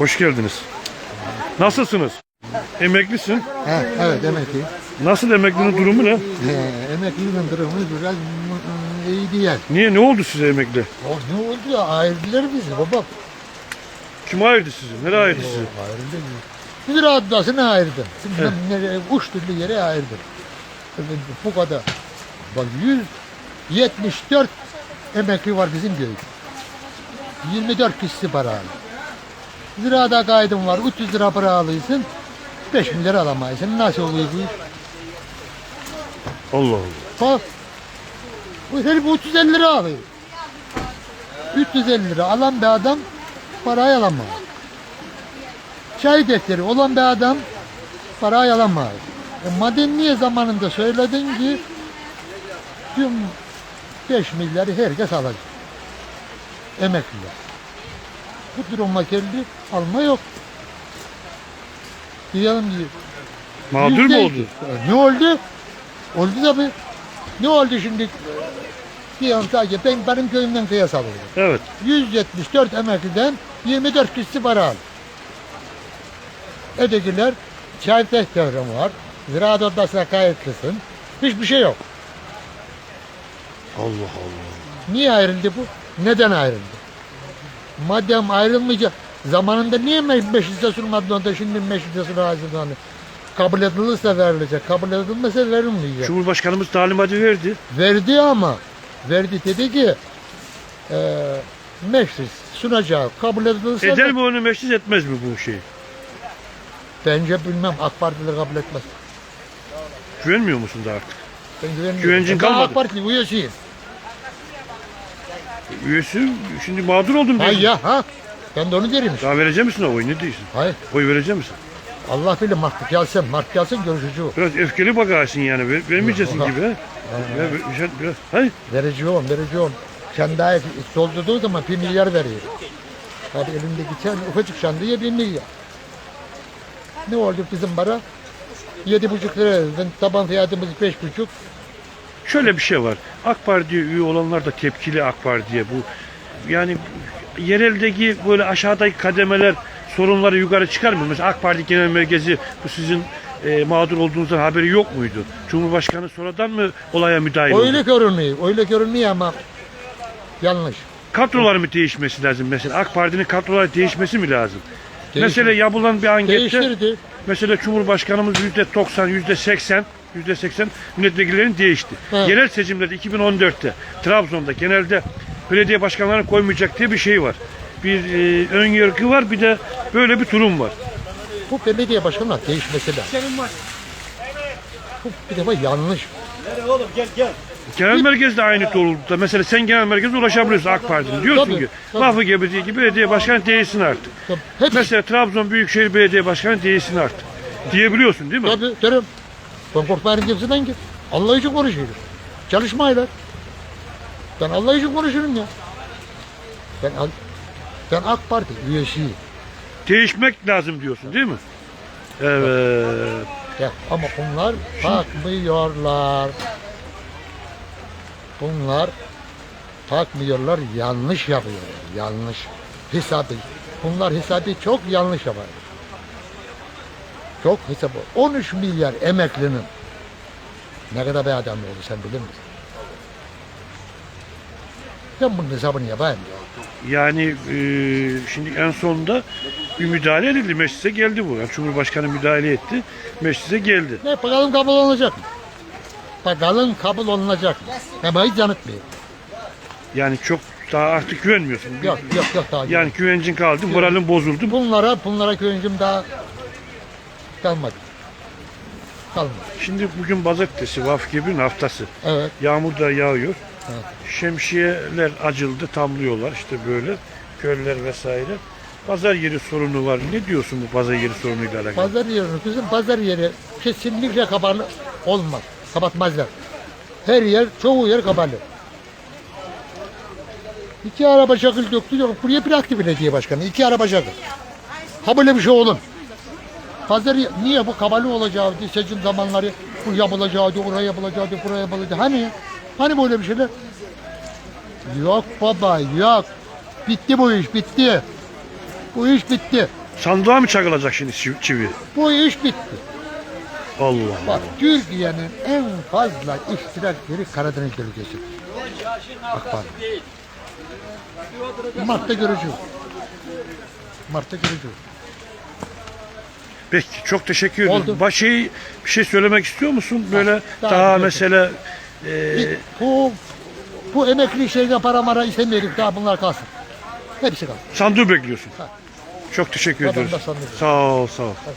Hoş geldiniz. Nasılsınız? Emeklisin. He, evet emekli. Nasıl emeklinin durumu ne? He, emeklinin durumu biraz mm, iyi değil. Niye? Ne oldu size emekli? O ne oldu ya ayırdılar bizi baba. Kim ayırdı sizi? Nereye ayırdı sizi? Ayrıldı bizi. Müdür adlasını ayırdım. Şimdi nereye, uç türlü yere ayırdım. Şimdi Bu kadar. Bak 174 emekli var bizim köyde. 24 kişisi para alıyor. Ziraada kaydım var. 300 lira para alıyorsun. 5 milyar alamayısın. Nasıl oluyor bu iş? Allah Allah. Bak. Bu herif 350 lira alıyor. 350 lira alan bir adam parayı alamaz. Çay defteri olan bir adam parayı alamaz. E madem niye zamanında söyledin ki tüm 5 milyarı herkes alacak. Emekliler. Bu duruma geldi alma yok. Diyelim ki Mağdur mu oldu? Ne oldu? Oldu tabii. Ne oldu şimdi? Diyorum sadece ben benim köyümden kıyas alıyorum. Evet. 174 emekliden 24 kişisi para aldı. Ötekiler çay tehditlerim var. Ziraat odasına kayıtlısın. Hiçbir şey yok. Allah Allah. Niye ayrıldı bu? Neden ayrıldı? Madem ayrılmayacak, zamanında niye me- meclise sunmadı da şimdi meclise sunacak? Kabul edilirse verilecek, kabul edilmezse verilmeyecek. Cumhurbaşkanımız talimatı verdi. Verdi ama, verdi dedi ki, e, meclis sunacağı kabul edilirse Eder mi onu meclis etmez mi bu şeyi? bence bilmem AK Partiler kabul etmez. Güvenmiyor musun da artık? Ben güvenmiyorum. Güvencin Ben kalmadı. AK Parti üyesiyim. Üyesi şimdi mağdur oldum Hay diyorsun. ya ha. Ben de onu derim işte. Daha verecek misin o oyu? Ne diyorsun? Hayır. Oy verecek misin? Allah bilir Mart gelsin. Mart gelsin görüşücü o. Biraz öfkeli bakarsın yani. Ver, vermeyeceksin Yok, gibi. ha? Ya, ver- biraz, biraz. Hayır. Vereceğim, vereceğim. Kendi ayak doldurduğu zaman bir milyar veriyor. Hadi elindeki sen ufacık şandıya bir milyar. Ne oldu bizim para? Yedi buçuk lira. Taban fiyatımız beş buçuk. Şöyle bir şey var. AK Parti'ye üye olanlar da tepkili AK Parti'ye. Bu yani yereldeki böyle aşağıdaki kademeler sorunları yukarı çıkarmıyor. Mesela AK Parti Genel Merkezi bu sizin e, mağdur olduğunuzdan haberi yok muydu? Cumhurbaşkanı sonradan mı olaya müdahil oldu? Öyle görünüyor. Öyle görünüyor ama yanlış. Kadrolar mı değişmesi lazım mesela? AK Parti'nin kadroları değişmesi mi lazım? Değişir. Mesela yapılan bir ankette Değiştirdi. mesela Cumhurbaşkanımız yüzde 90, yüzde 80 yüzde 80 milletvekillerin değişti. Evet. Yerel seçimlerde 2014'te Trabzon'da genelde belediye başkanlarını koymayacak diye bir şey var. Bir e, ön yargı var bir de böyle bir durum var. Bu belediye başkanı değişmesi lazım. Bu bir defa yanlış. Genel merkezde aynı doğrultuda. Mesela sen genel merkeze ulaşabiliyorsun AK Parti'nin. Diyorsun Tabii, ki tabii. lafı geberdiği gibi belediye başkanı değilsin artık. Tabii, Mesela Trabzon Büyükşehir Belediye Başkanı değilsin artık. Diyebiliyorsun değil mi? Tabii derim. Ben korkmayın kimseden ki. Allah için konuşuyorum. Çalışmayla. Ben Allah için konuşurum ya. Ben, ben AK Parti üyesiyim. Değişmek lazım diyorsun değil mi? Evet. Ya, ama bunlar takmıyorlar. Bunlar takmıyorlar, yanlış yapıyorlar. Yanlış. Hesabı. Bunlar hesabı çok yanlış yapar. Çok hesabı. 13 milyar emeklinin ne kadar bir adam oldu sen bilir misin? Ben bunun hesabını yapayım ya. Yani e, şimdi en sonunda bir müdahale edildi. Meclise geldi bu. Yani Cumhurbaşkanı müdahale etti. Meclise geldi. Ne bakalım kabul olacak mı? Bakalım kabul olunacak mı? Ama hiç yanıtmıyor. Yani çok daha artık güvenmiyorsun. Yok yok yok daha. Yani güvencin kaldı, moralin bozuldu. Bunlara, bunlara güvencim daha kalmadı. Kalmadı. Şimdi bugün pazartesi, Vaf Gebir'in haftası. Evet. Yağmur da yağıyor. Evet. Şemsiyeler acıldı, tamlıyorlar işte böyle. Köylüler vesaire. Pazar yeri sorunu var. Ne diyorsun bu pazar yeri sorunuyla alakalı? Pazar yeri, bizim pazar yeri kesinlikle kapalı olmaz. Kapatmazlar. Her yer, çoğu yer kapalı. İki araba çakıl döktü, yok. buraya bıraktı belediye başkanı. İki araba çakıl. Ha böyle bir şey olur. Pazar ye- niye bu kapalı olacaktı seçim zamanları bu yapılacaktı, oraya yapılacaktı, buraya yapılacaktı. Hani? Hani böyle bir şeyler? Yok baba, yok. Bitti bu iş, bitti. Bu iş bitti. Sandığa mı çakılacak şimdi çivi-? Bu iş bitti. Allah Bak Türkiye'nin en fazla iştirak yeri Karadeniz bölgesi. AK Parti. Mart'ta göreceğiz. Mart'ta göreceğiz. Peki çok teşekkür ederim. Oldu. Baş şey, bir şey söylemek istiyor musun? Böyle daha daha, bir- mesela e, Bu bu emekli şeyde para mara istemiyoruz daha bunlar kalsın. Hepsi kalsın. sandığı bekliyorsun. Ha. Çok teşekkür Vatandaş ediyoruz. sandığı. Sağ ol, sağ ol. Hadi.